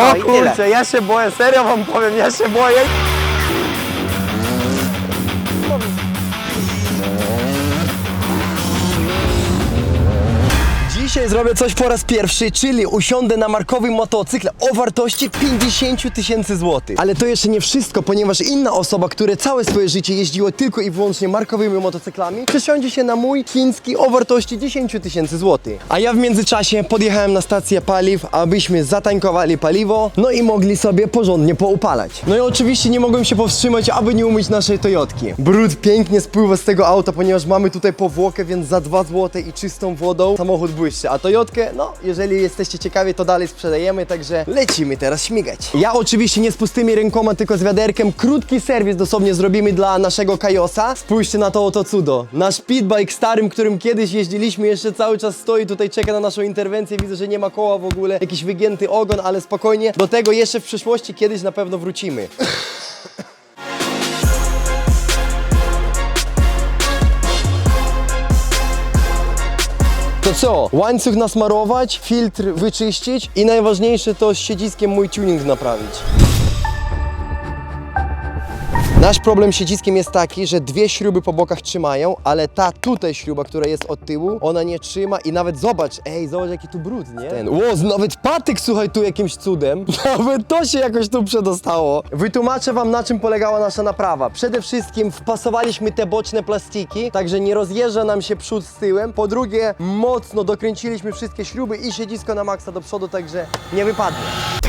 O i tyle. kurczę, ja się boję, serio wam powiem, ja się boję. Dzisiaj zrobię coś po raz pierwszy, czyli usiądę na markowym motocykle o wartości 50 tysięcy złotych. Ale to jeszcze nie wszystko, ponieważ inna osoba, która całe swoje życie jeździła tylko i wyłącznie markowymi motocyklami, przesiądzie się na mój chiński o wartości 10 tysięcy złotych. A ja w międzyczasie podjechałem na stację paliw, abyśmy zatankowali paliwo, no i mogli sobie porządnie poupalać. No i oczywiście nie mogłem się powstrzymać, aby nie umyć naszej Toyotki. Brud pięknie spływa z tego auta, ponieważ mamy tutaj powłokę, więc za 2 zł i czystą wodą samochód błyszczy. A Toyotkę, no, jeżeli jesteście ciekawi, to dalej sprzedajemy, także lecimy teraz śmigać. Ja oczywiście nie z pustymi rękoma, tylko z wiaderkiem. Krótki serwis dosłownie zrobimy dla naszego Kajosa. Spójrzcie na to oto cudo. Nasz pitbike starym, którym kiedyś jeździliśmy, jeszcze cały czas stoi tutaj, czeka na naszą interwencję. Widzę, że nie ma koła w ogóle, jakiś wygięty ogon, ale spokojnie. Do tego jeszcze w przyszłości kiedyś na pewno wrócimy. Co? Łańcuch nasmarować, filtr wyczyścić i najważniejsze to z siedziskiem mój tuning naprawić. Nasz problem z siedziskiem jest taki, że dwie śruby po bokach trzymają, ale ta tutaj śruba, która jest od tyłu, ona nie trzyma i nawet zobacz, ej, zobacz jaki tu brud, nie? Ten, ło, nawet patyk, słuchaj, tu jakimś cudem, nawet to się jakoś tu przedostało. Wytłumaczę wam, na czym polegała nasza naprawa. Przede wszystkim wpasowaliśmy te boczne plastiki, także nie rozjeżdża nam się przód z tyłem. Po drugie, mocno dokręciliśmy wszystkie śruby i siedzisko na maksa do przodu, także nie wypadnie.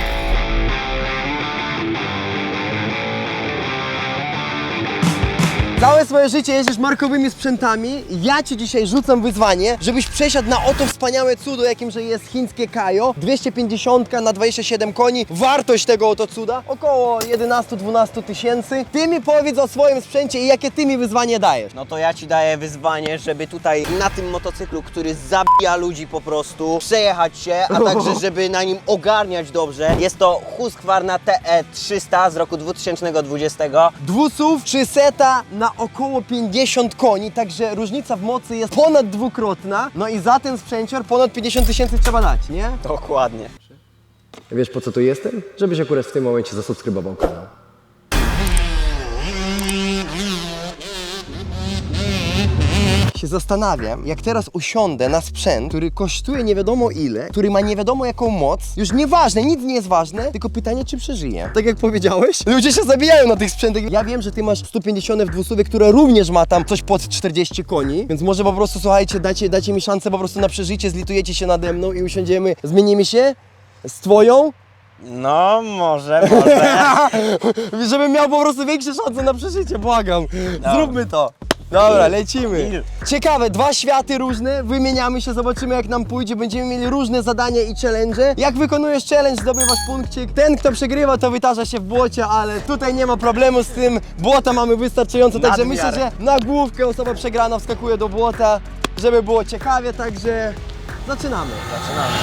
Całe swoje życie jeździsz markowymi sprzętami. Ja Ci dzisiaj rzucam wyzwanie, żebyś przesiadł na oto wspaniałe cudo, jakim że jest chińskie Kajo. 250 na 27 koni. Wartość tego oto cuda około 11-12 tysięcy. Ty mi powiedz o swoim sprzęcie i jakie Ty mi wyzwanie dajesz. No to ja ci daję wyzwanie, żeby tutaj na tym motocyklu, który zabija ludzi po prostu, przejechać się, a także żeby na nim ogarniać dobrze. Jest to Husqvarna TE 300 z roku 2020. Dwusów czy seta około 50 koni, także różnica w mocy jest ponad dwukrotna. No i za ten sprzęcior ponad 50 tysięcy trzeba dać, nie? Dokładnie. Wiesz po co tu jestem? Żebyś akurat w tym momencie zasubskrybował kanał. Się zastanawiam, jak teraz usiądę na sprzęt, który kosztuje nie wiadomo ile, który ma nie wiadomo jaką moc, już nieważne, nic nie jest ważne, tylko pytanie, czy przeżyje. Tak jak powiedziałeś, ludzie się zabijają na tych sprzętach. Ja wiem, że ty masz 150 w dwusuwie, które również ma tam coś pod 40 koni, więc może po prostu, słuchajcie, dajcie, dajcie mi szansę po prostu na przeżycie, zlitujecie się nade mną i usiądziemy, zmienimy się z twoją, No, może, może. Żebym miał po prostu większe szanse na przeżycie, błagam. Zróbmy to. Dobra, lecimy. Ciekawe, dwa światy różne, wymieniamy się, zobaczymy jak nam pójdzie, będziemy mieli różne zadania i challenge. Jak wykonujesz challenge, zdobywasz punkcik. Ten, kto przegrywa, to wytarza się w błocie, ale tutaj nie ma problemu z tym. Błota mamy wystarczająco, także myślę, że na główkę osoba przegrana wskakuje do błota, żeby było ciekawie, także zaczynamy. Zaczynamy.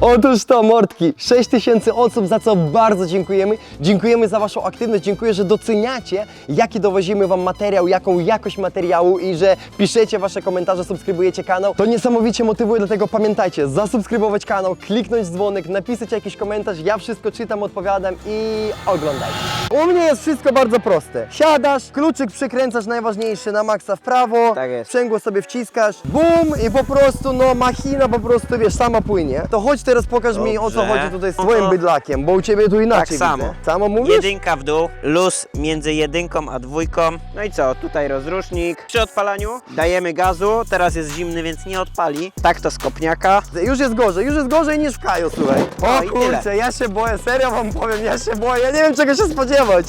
Otóż to, mordki, 6 tysięcy osób, za co bardzo dziękujemy. Dziękujemy za Waszą aktywność, dziękuję, że doceniacie, jaki dowozimy Wam materiał, jaką jakość materiału i że piszecie Wasze komentarze, subskrybujecie kanał. To niesamowicie motywuje, dlatego pamiętajcie, zasubskrybować kanał, kliknąć dzwonek, napisać jakiś komentarz, ja wszystko czytam, odpowiadam i oglądajcie. U mnie jest wszystko bardzo proste. Siadasz, kluczyk przykręcasz najważniejszy na maksa w prawo, Tak jest. sprzęgło sobie wciskasz, bum i po prostu no machina po prostu wiesz, sama płynie. To chodź teraz pokaż mi o co Dobrze. chodzi tutaj z No twoim bydlakiem, bo u ciebie tu inaczej Tak samo. widzę. Samo mówisz? Jedynka w dół, luz między jedynką a dwójką. No i co, tutaj rozrusznik. Przy odpalaniu dajemy gazu, teraz jest zimny, więc nie odpali. Tak to z kopniaka. Już jest gorzej, już jest gorzej niż w Kaju, słuchaj. No O i kurczę, ja się boję, serio wam powiem, ja się boję, ja nie wiem czego się spodziewać.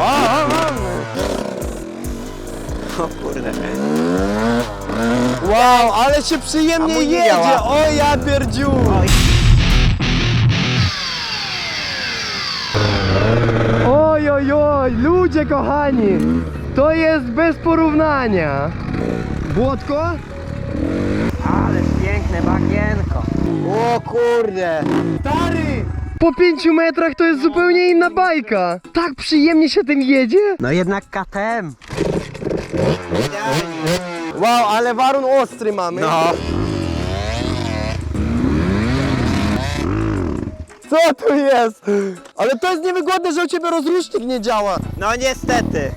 O, o, o. O kurde. Wow, ale się przyjemnie nie jedzie, działa. o ja pierdziu. Oj. Oj, oj, ludzie kochani, to jest bez porównania. Błotko? Ale piękne bagienko. O kurde! Stary! po pięciu metrach to jest zupełnie inna bajka. Tak przyjemnie się tym jedzie. No jednak KTM. Wow, ale warun ostry mamy. No. Co tu jest? Ale to jest niewygodne, że u ciebie rozrusznik nie działa. No niestety.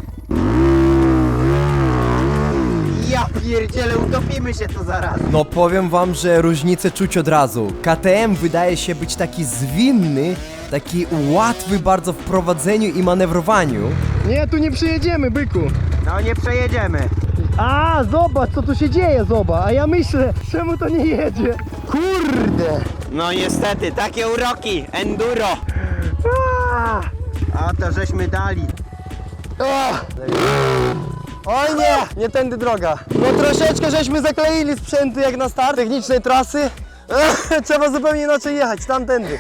Ja pierdzielę, utopimy się tu zaraz. No powiem wam, że różnicę czuć od razu. KTM wydaje się być taki zwinny, taki łatwy bardzo w prowadzeniu i manewrowaniu. Nie, tu nie przyjedziemy, byku. No nie przejedziemy. A, zobacz, co tu się dzieje, zobacz. A ja myślę, czemu to nie jedzie? Kurde. No niestety, takie uroki, enduro. A, A to żeśmy dali. a. Oj nie, nie tędy droga. No troszeczkę żeśmy zakleili sprzęty jak na start technicznej trasy. Trzeba zupełnie inaczej jechać, tamtędy.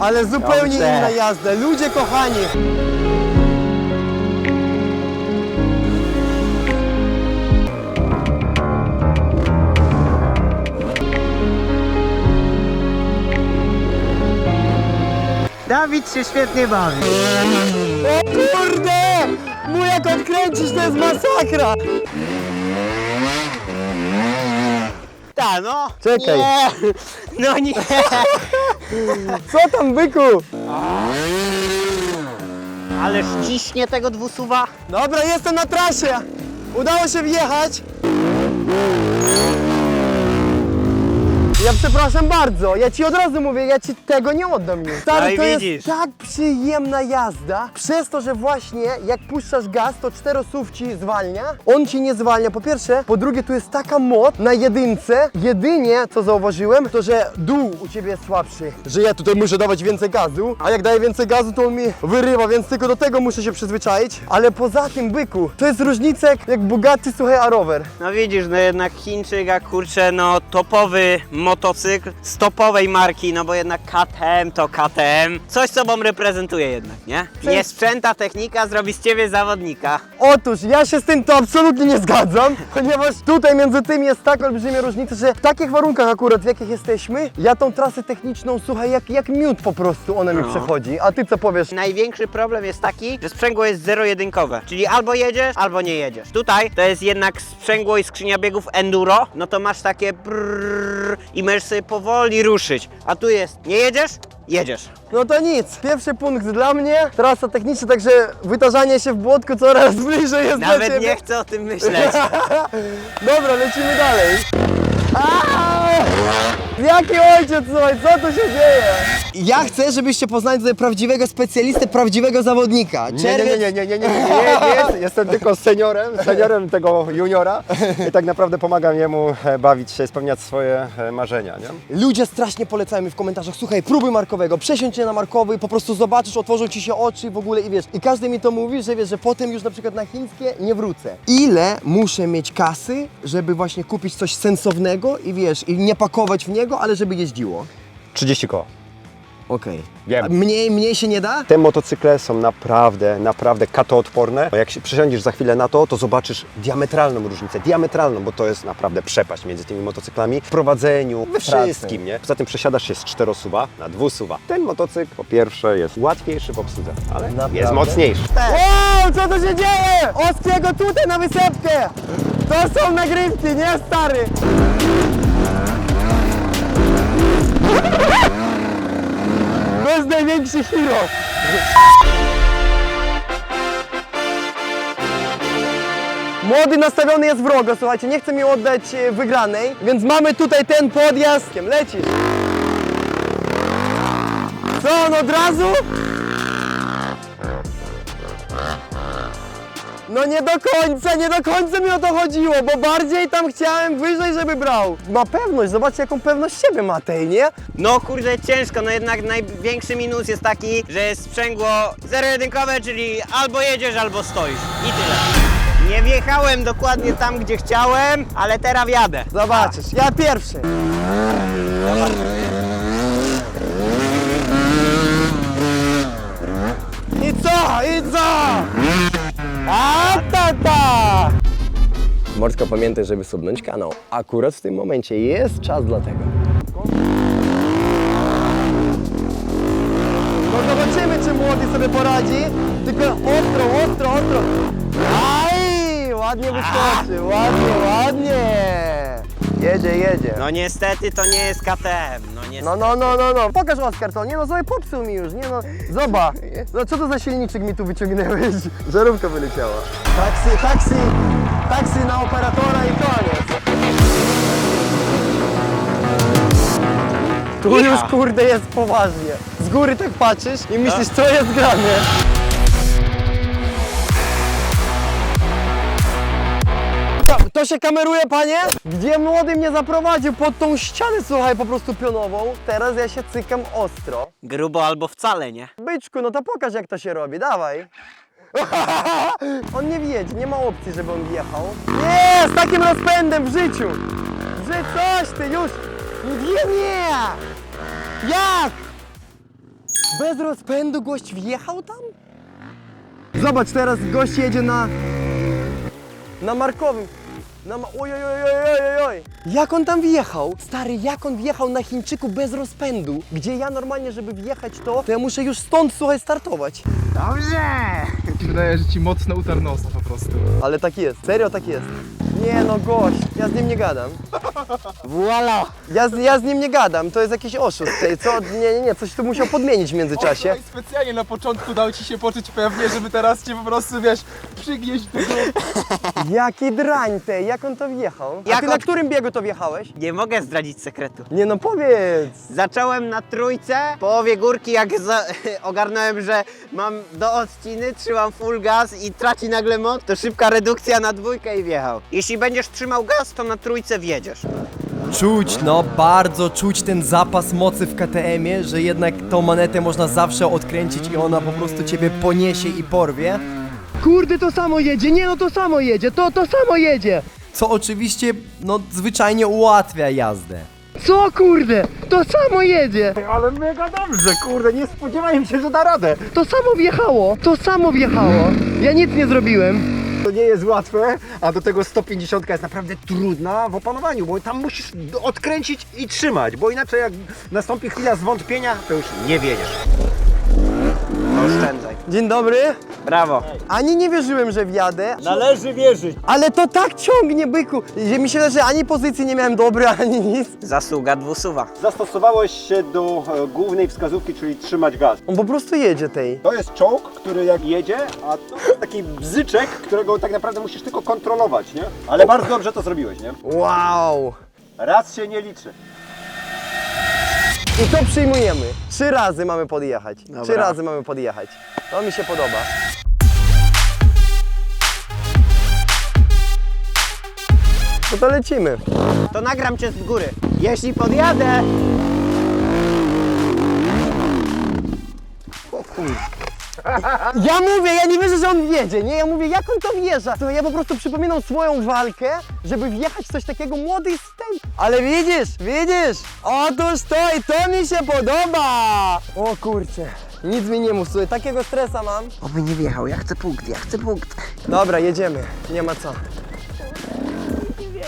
Ale zupełnie Dobrze. inna jazda. Ludzie kochani. Dawid się świetnie bawi. O kurde! Mój jak odkręcisz to jest masakra! Ta no. Czekaj. Nie. No nie. Co tam byku? Ale ściśnie tego dwusuwa. Dobra, jestem na trasie. Udało się wjechać. Ja przepraszam bardzo, ja ci od razu mówię, ja ci tego nie oddam już. Stary, i to widzisz. jest tak przyjemna jazda, przez to, że właśnie jak puszczasz gaz, to czterosów ci zwalnia. On ci nie zwalnia, po pierwsze. Po drugie, tu jest taka moc na jedynce. Jedynie, co zauważyłem, to że dół u ciebie jest słabszy. Że ja tutaj muszę dawać więcej gazu, a jak daję więcej gazu, to on mi wyrywa, więc tylko do tego muszę się przyzwyczaić. Ale poza tym, byku, to jest różnica jak, jak Bugatti, słuchaj, a rower. No widzisz, no jednak Chińczyk, a kurczę, no topowy motocykl z topowej marki, no bo jednak KTM to KTM. Coś sobą reprezentuje jednak, nie? Nie sprzęta technika zrobi z ciebie zawodnika. Otóż ja się z tym to absolutnie nie zgadzam, ponieważ tutaj między tym jest tak olbrzymia różnica, że w takich warunkach akurat, w jakich jesteśmy, ja tą trasę techniczną, słuchaj, jak, jak miód po prostu ona mi No. przechodzi. A ty co powiesz? Największy problem jest taki, że sprzęgło jest zero-jedynkowe, czyli albo jedziesz, albo nie jedziesz. Tutaj to jest jednak sprzęgło i skrzynia biegów enduro, no to masz takie brrrr i możesz sobie powoli ruszyć. A tu jest, nie jedziesz? Jedziesz. No to nic, pierwszy punkt dla mnie, trasa techniczna, także wytarzanie się w błotku coraz bliżej jest dla Nawet ciebie. nie chcę o tym myśleć. Dobra, lecimy dalej. Jaki ojciec, słuchaj, co tu się dzieje? Ja chcę, żebyście poznali tutaj prawdziwego specjalistę, prawdziwego zawodnika. Nie, nie, nie, nie, nie, nie, nie, nie, nie, jest. Jestem tylko seniorem, seniorem tego juniora i tak naprawdę pomagam jemu e, bawić się, spełniać swoje e, marzenia, nie? Ludzie strasznie polecają mi w komentarzach, słuchaj, próbuj markowego, przesiądź się na markowy, po prostu zobaczysz, otworzą ci się oczy w ogóle i wiesz. I każdy mi to mówi, że wiesz, że potem już na przykład na chińskie nie wrócę. Ile muszę mieć kasy, żeby właśnie kupić coś sensownego, i wiesz, i nie pakować w niego, ale żeby jeździło? 30 koła. Okej. Wiem. A Mniej, mniej się nie da? Te motocykle są naprawdę, naprawdę katoodporne. Bo Jak się przesiądziesz za chwilę na to, to zobaczysz diametralną różnicę, diametralną, bo to jest naprawdę przepaść między tymi motocyklami w prowadzeniu, we pracy. wszystkim, nie? Poza tym przesiadasz się z czterosuwa na dwusuwa. Ten motocykl po pierwsze jest łatwiejszy w obsłudze, ale Naprawdę? jest mocniejszy. Wow, co tu się dzieje? Oskiego tutaj na wysepkę! To są nagrywki, nie stary! To jest największy hero! Młody nastawiony jest wrogo, słuchajcie, nie chce mi oddać e, wygranej, więc mamy tutaj ten podjazd. Lecisz. Co, on od razu? No nie do końca, nie do końca mi o to chodziło, bo bardziej tam chciałem wyżej, żeby brał. Ma pewność, zobaczcie jaką pewność siebie ma tej, nie? No kurde ciężko, no jednak największy minus jest taki, że jest sprzęgło zero-jedynkowe, czyli albo jedziesz, albo stoisz. I tyle. Nie wjechałem dokładnie tam, gdzie chciałem, ale teraz jadę. Zobaczysz, ja pierwszy. I co, i co? A! Morsko pamiętaj, żeby subnąć kanał. Akurat w tym momencie jest czas dla tego. No zobaczymy, czy młody sobie poradzi. Tylko ostro, ostro, ostro. Aj! Ładnie wyskoczył, ładnie, ładnie. Jedzie, jedzie. No niestety to nie jest KTM, no niestety. No, no, no, no, no. Pokaż Oskar to. Nie no, sobie popsuł mi już, nie no. Zobacz. No co to za silniczek mi tu wyciągnęłeś? Żarówka wyleciała. Taksy, taksy, taksy na operatora i koniec. Tu już kurde jest poważnie. Z góry tak patrzysz i myślisz, co jest grane. To- się kameruje, panie? Gdzie młody mnie zaprowadził? Pod tą ścianę, słuchaj, po prostu pionową. Teraz ja się cykam ostro. Grubo albo wcale, nie? Byczku, no to pokaż jak to się robi, dawaj. on nie wjedzie, nie ma opcji, żeby on wjechał. Nie, z takim rozpędem w życiu. Że coś ty już. Nie, nie. Jak? Bez rozpędu gość wjechał tam? Zobacz, teraz gość jedzie na... Na Markowym. Na ma... Oj, oj, oj, oj, oj, oj. Jak on tam wjechał? Stary, jak on wjechał na Chińczyku bez rozpędu? Gdzie ja normalnie, żeby wjechać to, to ja muszę już stąd, słuchaj, startować. Się wydaje, że ci mocno utarł nosa po prostu. Ale tak jest, serio tak jest. Nie no, gość, ja z nim nie gadam. Voila! Ja z, ja z nim nie gadam, to jest jakiś oszust. Co? Nie, nie, nie, coś tu musiał podmienić w międzyczasie. Oj, specjalnie na początku dał ci się poczuć pewnie, żeby teraz cię po prostu, wiesz, przygnieść do góry. Jaki drań tej, jak on to wjechał? A Jak ty na on- którym biegu to wjechałeś? Nie mogę zdradzić sekretu. Nie no, powiedz. Zacząłem na trójce, w połowie górki jak za, ogarnąłem, że mam do odciny, trzymam full gaz i traci nagle moc, to szybka redukcja na dwójkę i wjechał. Jeśli będziesz trzymał gaz, to na trójce wjedziesz. Czuć, no bardzo czuć ten zapas mocy w KTM-ie, że jednak tą manetę można zawsze odkręcić i ona po prostu ciebie poniesie i porwie. Kurde, to samo jedzie, nie no, to samo jedzie, to, to samo jedzie. Co oczywiście, no zwyczajnie ułatwia jazdę. Co kurde, to samo jedzie. Ale mega dobrze, kurde, nie spodziewałem się, że da radę. To samo wjechało, to samo wjechało. Ja nic nie zrobiłem. To nie jest łatwe, a do tego 150 jest naprawdę trudna w opanowaniu, bo tam musisz odkręcić i trzymać, bo inaczej jak nastąpi chwila zwątpienia, to już nie wiedziesz. Oszczędzaj. Dzień dobry. Brawo. Ani nie wierzyłem, że wjadę, Należy wierzyć. ale to tak ciągnie, byku, że mi się wydaje, że ani pozycji nie miałem dobrej, ani nic. Zasługa dwusuwa. Zastosowałeś się do e, głównej wskazówki, czyli trzymać gaz. On po prostu jedzie tej. To jest czołg, który jak jedzie, a to jest taki bzyczek, którego tak naprawdę musisz tylko kontrolować, nie? Ale bardzo dobrze to zrobiłeś, nie? Wow. Raz się nie liczy. I to przyjmujemy. Trzy razy mamy podjechać. Trzy Dobra. razy mamy podjechać. To mi się podoba. No to lecimy. To nagram cię z góry. Jeśli podjadę... Ja mówię, ja nie wierzę, że on wjedzie, nie? Ja mówię, jak on to wjeżdża? To ja po prostu przypominam swoją walkę, żeby wjechać w coś takiego młody stęp. Ale widzisz, widzisz? Otóż to i to mi się podoba! O kurczę, nic mi nie mów, słuchaj, takiego stresa mam. Oby nie wjechał, ja chcę punkt, ja chcę punkt. Dobra, jedziemy, nie ma co. Nie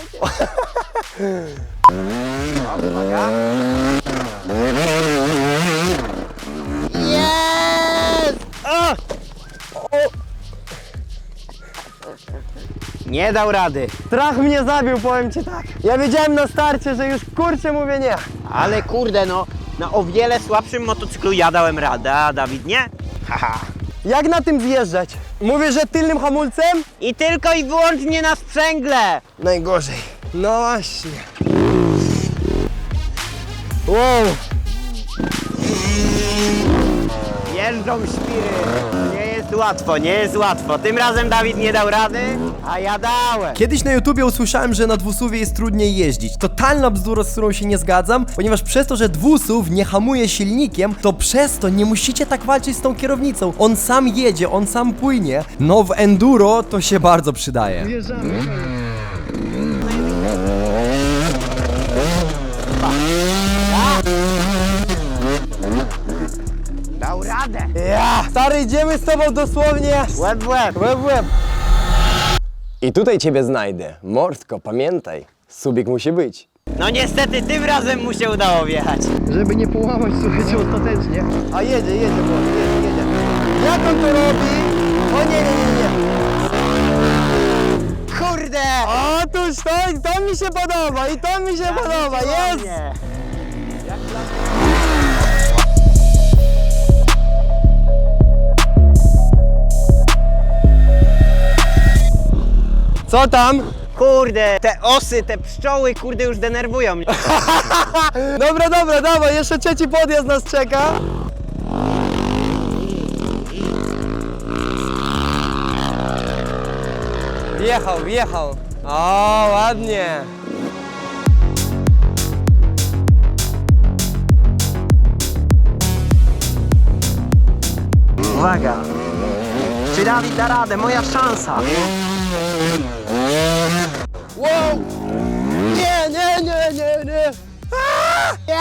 dał rady. Strach mnie zabił, powiem ci tak. Ja wiedziałem na starcie, że już kurczę mówię nie. Ale kurde no, na o wiele słabszym motocyklu ja dałem radę, a Dawid nie? Haha. Jak na tym zjeżdżać? Mówię, że tylnym hamulcem? I tylko i wyłącznie na sprzęgle. Najgorzej. No właśnie. Wow. Jeżdżą świry. Nie jest łatwo, nie jest łatwo. Tym razem Dawid nie dał rady, a ja dałem. Kiedyś na YouTubie usłyszałem, że na dwusuwie jest trudniej jeździć. Totalna bzdura, z którą się nie zgadzam, ponieważ przez to, że dwusuw nie hamuje silnikiem, to przez to nie musicie tak walczyć z tą kierownicą. On sam jedzie, on sam płynie. No w enduro to się bardzo przydaje. Dał Ja! Stary, idziemy z tobą dosłownie Łeb w łeb. łeb w łeb. I tutaj ciebie znajdę. Mordko, pamiętaj. Subik musi być. No niestety tym razem mu się udało wjechać. Żeby nie połamać, słuchajcie, ostatecznie. A jedzie, jedzie, bo jedzie, jedzie. Jak on to robi? O nie, nie, nie, nie. Kurde! Otóż to, to mi się podoba i to mi się podoba, jest! Co tam? Kurde, te osy, te pszczoły, kurde, już denerwują mnie. Dobra, dobra, dawaj, jeszcze trzeci podjazd nas czeka. Wjechał, wjechał. O, ładnie. Uwaga! Czy Dawid da radę? Moja szansa! Wow! Nie, nie, nie, nie, nie!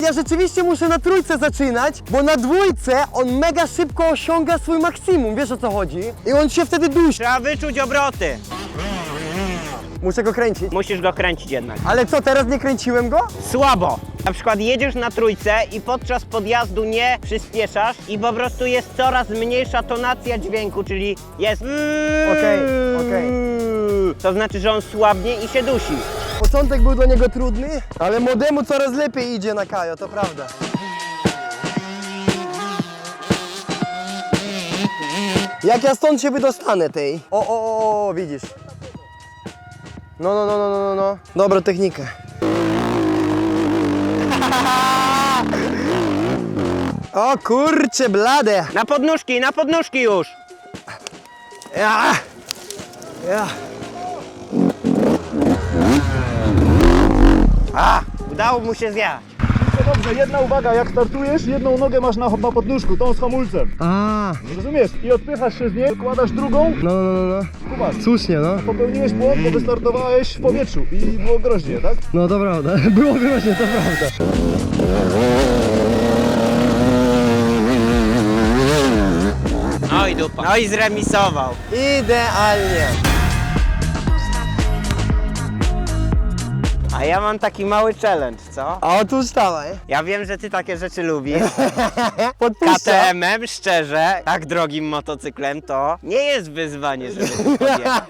Ja rzeczywiście muszę na trójce zaczynać, bo na dwójce on mega szybko osiąga swój maksimum, wiesz o co chodzi? I on się wtedy dusi. Trzeba wyczuć obroty. Muszę go kręcić. Musisz go kręcić jednak. Ale co, teraz nie kręciłem go? Słabo. Na przykład jedziesz na trójce i podczas podjazdu nie przyspieszasz i po prostu jest coraz mniejsza tonacja dźwięku, czyli jest Okej, okej. To znaczy, że on słabnie i się dusi. Początek był dla niego trudny, ale młodemu coraz lepiej idzie na Kajo, to prawda. Jak ja stąd się wydostanę tej? O, o, o, o, widzisz. No, no, no, no, no, no, no. Dobra technika. O kurcze blade. Na podnóżki, na podnóżki już! Ja. Ja. A, udało mu się zjechać. Dobrze, jedna uwaga, jak startujesz, jedną nogę masz na, na podnóżku, tą z hamulcem. A, Rozumiesz? I odpychasz się z niej, wkładasz drugą, no, no, no, no. kumasz. Słusznie, no. Popełniłeś błąd, bo wystartowałeś w powietrzu i było groźnie, tak? No to prawda. Było groźnie, to prawda. No i dupa. No i zremisował. Idealnie. A ja mam taki mały challenge, co? A otóż dawaj. Ja wiem, że ty takie rzeczy lubisz. Podpuszczam. KTM-em, szczerze, tak drogim motocyklem, to nie jest wyzwanie, żeby tu podjechać.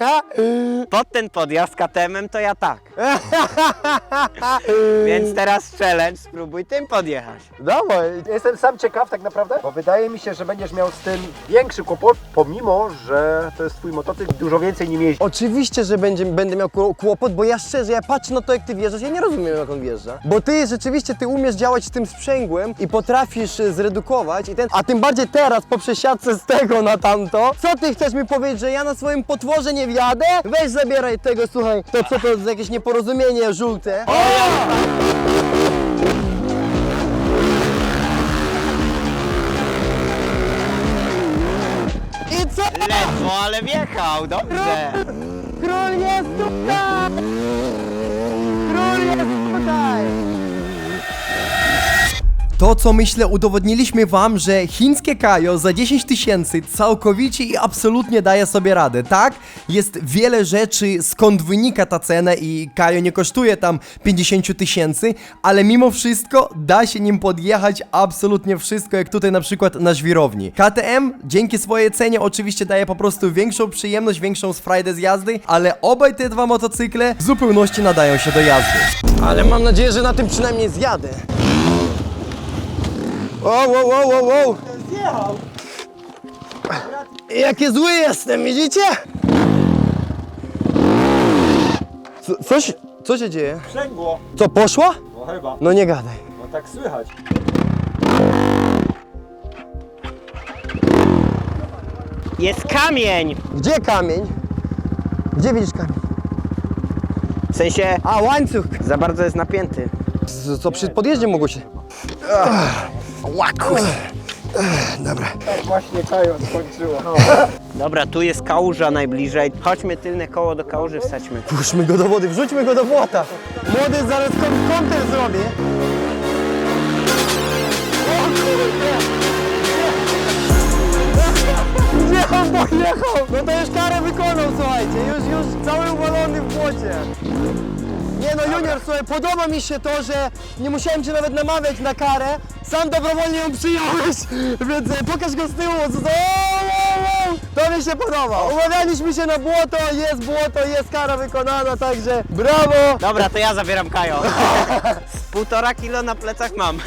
Pod ten podjazd KTM-em to ja tak. Więc teraz challenge, spróbuj tym podjechać. Dawaj. Jestem sam ciekaw tak naprawdę, bo wydaje mi się, że będziesz miał z tym większy kłopot, pomimo, że to jest twój motocykl, dużo więcej nim jeździ. Oczywiście, że będzie, będę miał kło- kłopot, bo ja szczerze, ja patrzę na to, jak ty wjeżdżasz, ja nie rozumiem, jak on wjeżdża. Bo ty rzeczywiście, ty umiesz działać z tym sprzęgłem i potrafisz e, zredukować i ten, a tym bardziej teraz po przesiadce z tego na tamto. Co ty chcesz mi powiedzieć, że ja na swoim potworze nie wjadę? Weź zabieraj tego, słuchaj, to co to za jakieś nieporozumienie żółte? I co? Ledwo, ale wjechał, dobrze. Król jest tutaj! To, co myślę, udowodniliśmy wam, że chińskie Kajo za 10 tysięcy całkowicie i absolutnie daje sobie radę, tak? Jest wiele rzeczy, skąd wynika ta cena i Kajo nie kosztuje tam 50 tysięcy, ale mimo wszystko da się nim podjechać absolutnie wszystko, jak tutaj na przykład na żwirowni. KTM dzięki swojej cenie oczywiście daje po prostu większą przyjemność, większą frajdę z jazdy, ale obaj te dwa motocykle w zupełności nadają się do jazdy. Ale mam nadzieję, że na tym przynajmniej zjadę. Wow, wow, wow, wow, wow. Zjechał. Jakie zły jestem, widzicie? Co, coś, co się dzieje? Sprzęgło, Co, poszło? no chyba, No nie gadaj. no tak słychać. Jest kamień. Gdzie kamień? Gdzie widzisz kamień? W sensie, A, łańcuch. za bardzo jest napięty. Co, co przy podjeździe mogło się... Łakuś. Dobra. Tak właśnie Kajo skończyło. Dobra, tu jest kałuża najbliżej. Chodźmy tylne koło do kałuży wsadźmy. Puszczmy go do wody, wrzućmy go do błota. Młody, zaraz kom- kątem zrobię. O kurde! Gdzie on pojechał? No to już karę wykonał, słuchajcie. Już, już cały uwalony w błocie. Nie no, Junior, słuchaj, podoba mi się to, że nie musiałem cię nawet namawiać na karę. sam dobrowolnie ją przyjąłeś, więc e, pokaż go z tyłu. Co to? O, o, o. to mi się podoba. Umawialiśmy się na błoto, jest błoto, jest kara wykonana, także brawo. Dobra, to ja zabieram Kajo. Półtora kilo na plecach mam.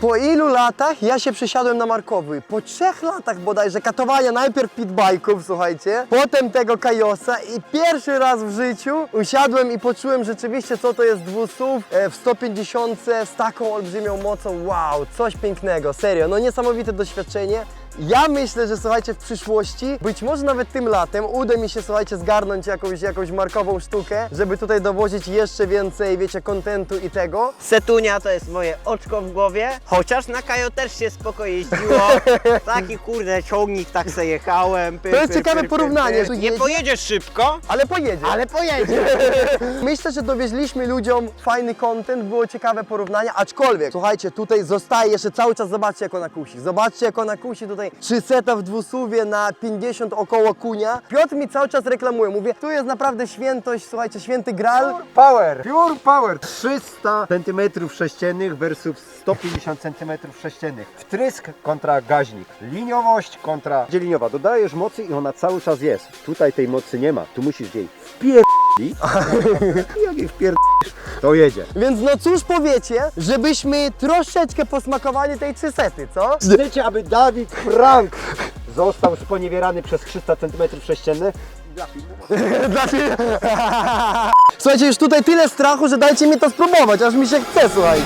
Po ilu latach ja się przesiadłem na Markowy? Po trzech latach bodajże katowania najpierw pitbajków, słuchajcie, potem tego kajosa i pierwszy raz w życiu usiadłem i poczułem rzeczywiście co to jest dwusów e, w 150 z taką olbrzymią mocą. Wow, coś pięknego, serio, no niesamowite doświadczenie. Ja myślę, że słuchajcie, w przyszłości, być może nawet tym latem, uda mi się, słuchajcie, zgarnąć jakąś, jakąś markową sztukę, żeby tutaj dowozić jeszcze więcej, wiecie, kontentu i tego. Setunia to jest moje oczko w głowie, chociaż na Kajo też się spoko jeździło. Taki kurde ciągnik, tak se jechałem. Pyr, To jest pyr, ciekawe pyr, pyr, porównanie, pyr. że Nie jedzie- pojedziesz szybko, Ale pojedzie. ale pojedziesz. Myślę, że dowieźliśmy ludziom fajny content, było ciekawe porównanie, aczkolwiek, słuchajcie, tutaj zostaje jeszcze cały czas, zobaczcie jak ona kusi. Zobaczcie jak ona kusi tutaj 3 seta w dwusuwie na 50 około kunia. Piotr mi cały czas reklamuje, mówię, tu jest naprawdę świętość, słuchajcie, święty gral. Power, pure power. 300 cm sześciennych versus 150 cm sześciennych. Wtrysk kontra gaźnik. Liniowość kontra dzieliniowa. Dodajesz mocy i ona cały czas jest. Tutaj tej mocy nie ma. Tu musisz jej wpierdolić. I jak jej wpierdolisz, to jedzie. Więc no cóż powiecie, żebyśmy troszeczkę posmakowali tej 3 sety, co? Chcecie, aby Dawid Frank został sponiewierany przez 300 cm sześciennych? Znaczy- Słuchajcie, już tutaj tyle strachu, że dajcie mi to spróbować, aż mi się chce, słuchajcie.